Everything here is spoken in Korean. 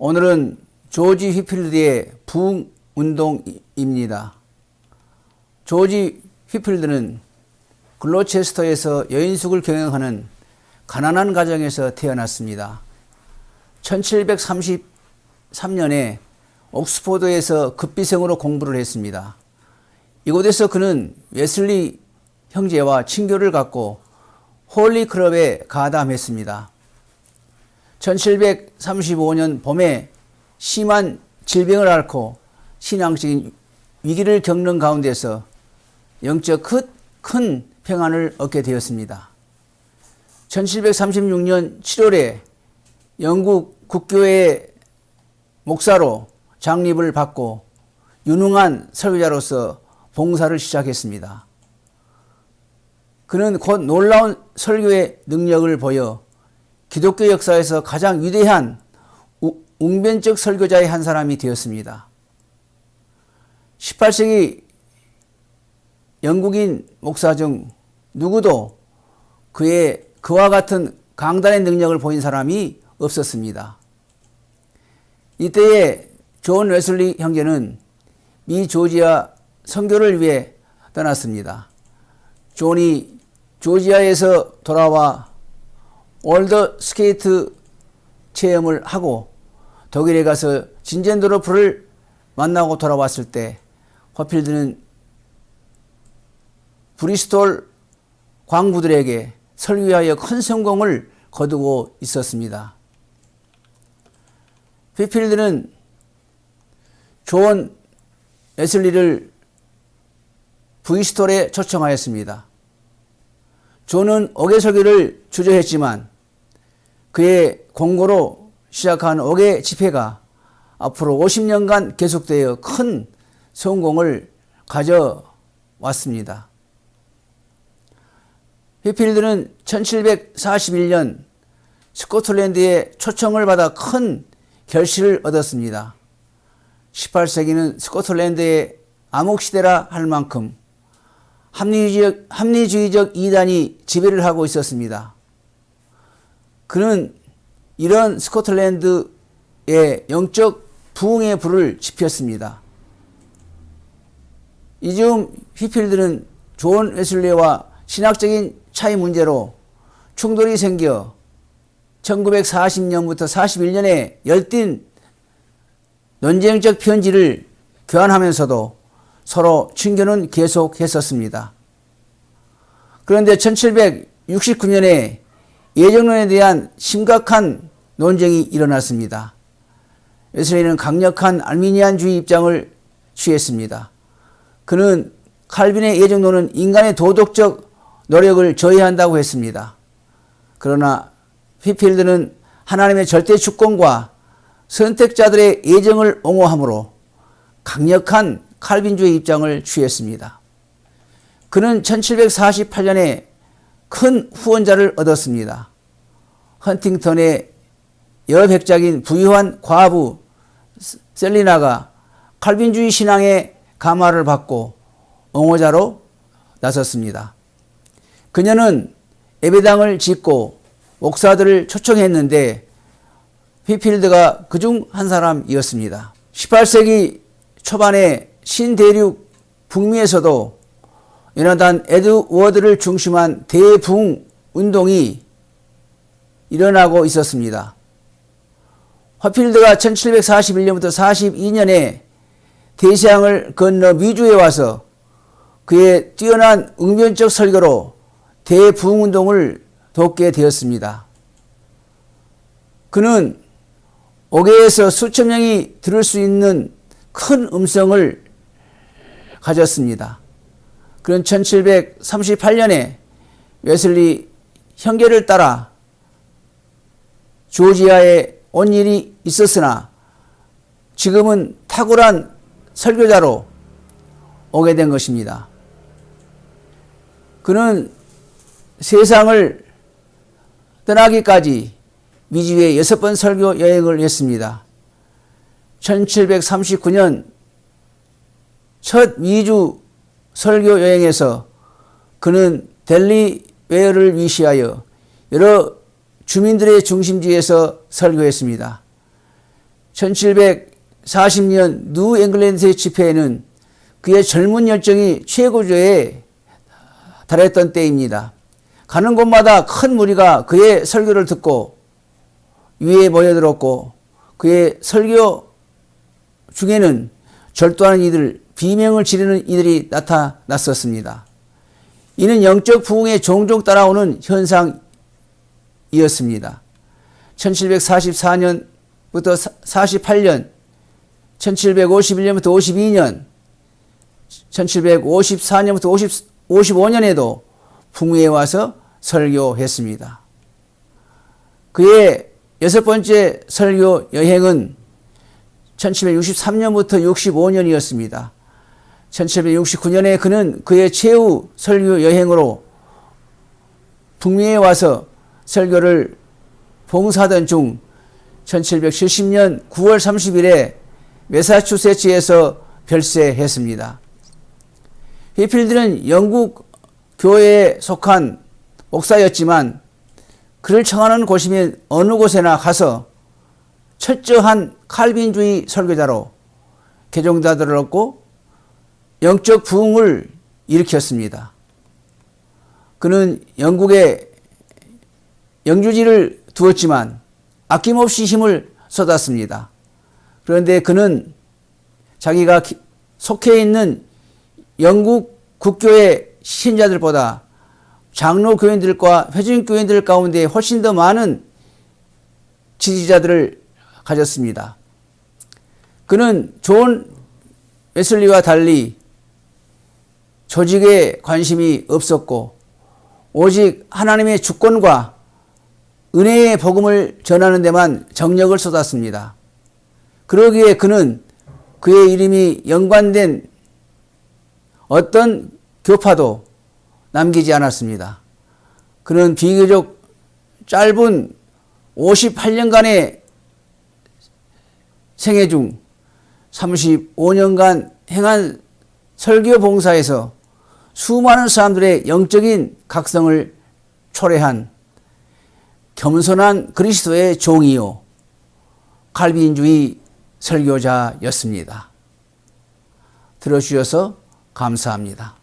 오늘은 조지 휘필드의 부흥 운동입니다. 조지 휘필드는 글로체스터에서 여인숙을 경영하는 가난한 가정에서 태어났습니다. 1733년에 옥스포드에서 급비생으로 공부를 했습니다. 이곳에서 그는 웨슬리 형제와 친교를 갖고 홀리 클럽에 가담했습니다. 1735년 봄에 심한 질병을 앓고 신앙적인 위기를 겪는 가운데서 영적 큰 평안을 얻게 되었습니다. 1736년 7월에 영국 국교회 목사로 장립을 받고 유능한 설교자로서 봉사를 시작했습니다. 그는 곧 놀라운 설교의 능력을 보여 기독교 역사에서 가장 위대한 웅변적 설교자의 한 사람이 되었습니다. 18세기 영국인 목사 중 누구도 그의 그와 같은 강단의 능력을 보인 사람이 없었습니다. 이때에 존 웨슬리 형제는 미 조지아 선교를 위해 떠났습니다. 존이 조지아에서 돌아와 월드 스케이트 체험을 하고 독일에 가서 진젠도르프를 만나고 돌아왔을 때 허필드는 브리스톨 광부들에게 설교하여 큰 성공을 거두고 있었습니다. 피필드는 존 에슬리를 브리스톨에 초청하였습니다. 존은 어계 설교를 주저했지만 그의 공고로 시작한 어계 집회가 앞으로 50년간 계속되어 큰 성공을 가져왔습니다. 휘필드는 1741년 스코틀랜드에 초청을 받아 큰 결실을 얻었습니다. 18세기는 스코틀랜드의 암흑시대라 할 만큼 합리주의적, 합리주의적 이단이 지배를 하고 있었습니다. 그는 이런 스코틀랜드의 영적 부흥의 불을 지폈습니다. 이즈음 휘필드는 존 웨슬리와 신학적인 차이 문제로 충돌이 생겨 1940년부터 41년에 열띤 논쟁적 편지를 교환하면서도 서로 친교는 계속했었습니다. 그런데 1769년에 예정론에 대한 심각한 논쟁이 일어났습니다. 웨슬리는 강력한 알미니안주의 입장을 취했습니다. 그는 칼빈의 예정론은 인간의 도덕적 노력을 저해한다고 했습니다. 그러나 휘필드는 하나님의 절대 주권과 선택자들의 예정을 옹호하므로 강력한 칼빈주의 입장을 취했습니다. 그는 1748년에 큰 후원자를 얻었습니다. 헌팅턴의 여백작인 부유한 과부 셀리나가 칼빈주의 신앙의 감화를 받고 옹호자로 나섰습니다. 그녀는 예배당을 짓고 목사들을 초청했는데 휘필드가 그중 한 사람이었습니다. 18세기 초반에 신대륙 북미에서도 연하단 에드워드를 중심한 대붕 운동이 일어나고 있었습니다. 화필드가 1741년부터 42년에 대시양을 건너 미주에 와서 그의 뛰어난 응변적 설교로 대부흥운동을 돕게 되었습니다. 그는 옥외에서 수천 명이 들을 수 있는 큰 음성을 가졌습니다. 그는 1738년에 웨슬리 형제를 따라 조지아에 온 일이 있었으나 지금은 탁월한 설교자로 오게 된 것입니다. 그는 세상을 떠나기까지 미주에 여섯 번 설교 여행을 했습니다. 1739년 첫 미주 설교 여행에서 그는 델리 웨어를 위시하여 여러 주민들의 중심지에서 설교했습니다. 1740년 뉴 잉글랜드의 집회에는 그의 젊은 열정이 최고조에 달했던 때입니다. 가는 곳마다 큰 무리가 그의 설교를 듣고 위에 모여들었고 그의 설교 중에는 절도하는 이들, 비명을 지르는 이들이 나타났었습니다. 이는 영적 부흥에 종종 따라오는 현상이었습니다. 1744년부터 48년, 1751년부터 52년, 1754년부터 50, 55년에도 풍우에 와서 설교했습니다. 그의 여섯 번째 설교 여행은 1763년부터 65년이었습니다. 1769년에 그는 그의 최후 설교 여행으로 북미에 와서 설교를 봉사하던 중 1770년 9월 30일에 메사추세츠에서 별세했습니다. 히필드는 영국 교회에 속한 목사였지만 그를 청하는 곳이면 어느 곳에나 가서 철저한 칼빈주의 설교자로 개종자들을 얻고 영적 부흥을 일으켰습니다. 그는 영국에 영주지를 두었지만 아낌없이 힘을 쏟았습니다. 그런데 그는 자기가 속해 있는 영국 국교의 신자들보다 장로 교인들과 회중 교인들 가운데 훨씬 더 많은 지지자들을 가졌습니다. 그는 존 웨슬리와 달리 조직에 관심이 없었고 오직 하나님의 주권과 은혜의 복음을 전하는 데만 정력을 쏟았습니다. 그러기에 그는 그의 이름이 연관된 어떤 교파도 남기지 않았습니다. 그는 비교적 짧은 58년간의 생애 중 35년간 행한 설교 봉사에서 수많은 사람들의 영적인 각성을 초래한 겸손한 그리스도의 종이요 칼빈주의 설교자였습니다. 들어주셔서 감사합니다.